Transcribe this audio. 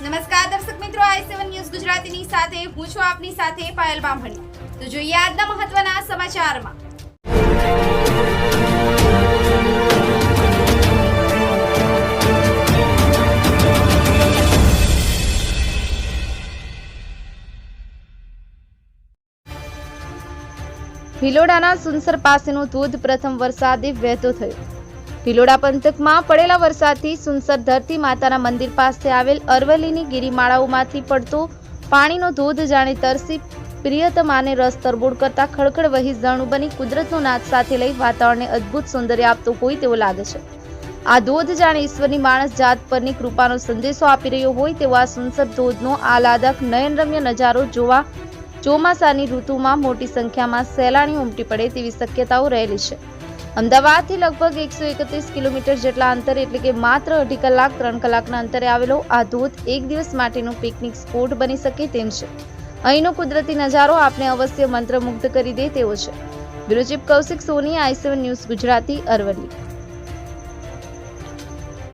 નમસ્કાર દર્શક મિત્રો, આઈ સેવન ન્યૂઝ ગુજરાતીની સાથે, હું છું આપની સાથે પાયલ બામણી. તો જોઈએ આજના મહત્વના સમાચારમાં. ભિલોડાના સુનસર પાસેનો ધોધ પ્રથમ વરસાદે વહેતો થયો. ભિલોડા પંથકમાં પડેલા વરસાદથી સુનસર ધરતી માતાના મંદિર પાસે આવેલ અરવલ્લીની ગિરિમાળાઓમાંથી પડતો પાણીનો ધોધ જાણે તરસી પ્રિયતમાને રસ તરબોળ કરતા ખળખળ વહી ઝાણું બની કુદરતનો નાદ સાથે લઈ વાતાવરણને અદ્ભુત સૌંદર્ય આપતો હોય તેવો લાગે છે. આ ધોધ જાણે ઈશ્વરની માણસ જાત પરની કૃપાનો સંદેશો આપી રહ્યો હોય તેવો આ સુનસર ધોધનો આહલાદક, નયનરમ્ય નજારો જોવા ચોમાસાની ઋતુમાં મોટી સંખ્યામાં સહેલાણીઓ ઉમટી પડે તેવી શક્યતાઓ રહેલી છે. અમદાવાદથી લગભગ એકસો એકત્રીસ કિલોમીટર જેટલા અંતરે, એટલે કે માત્ર અઢી કલાક, ત્રણ કલાકના અંતરે આવેલો આ ધોધ એક દિવસ માટેનું પિકનિક સ્પોટ બની શકે તેમ છે. અહીંનો કુદરતી નજારો આપને અવશ્ય મંત્રમુગ્ધ કરી દે તેવો છે. Bureau Kaushik Soni I seven news Gujarati Aravalli.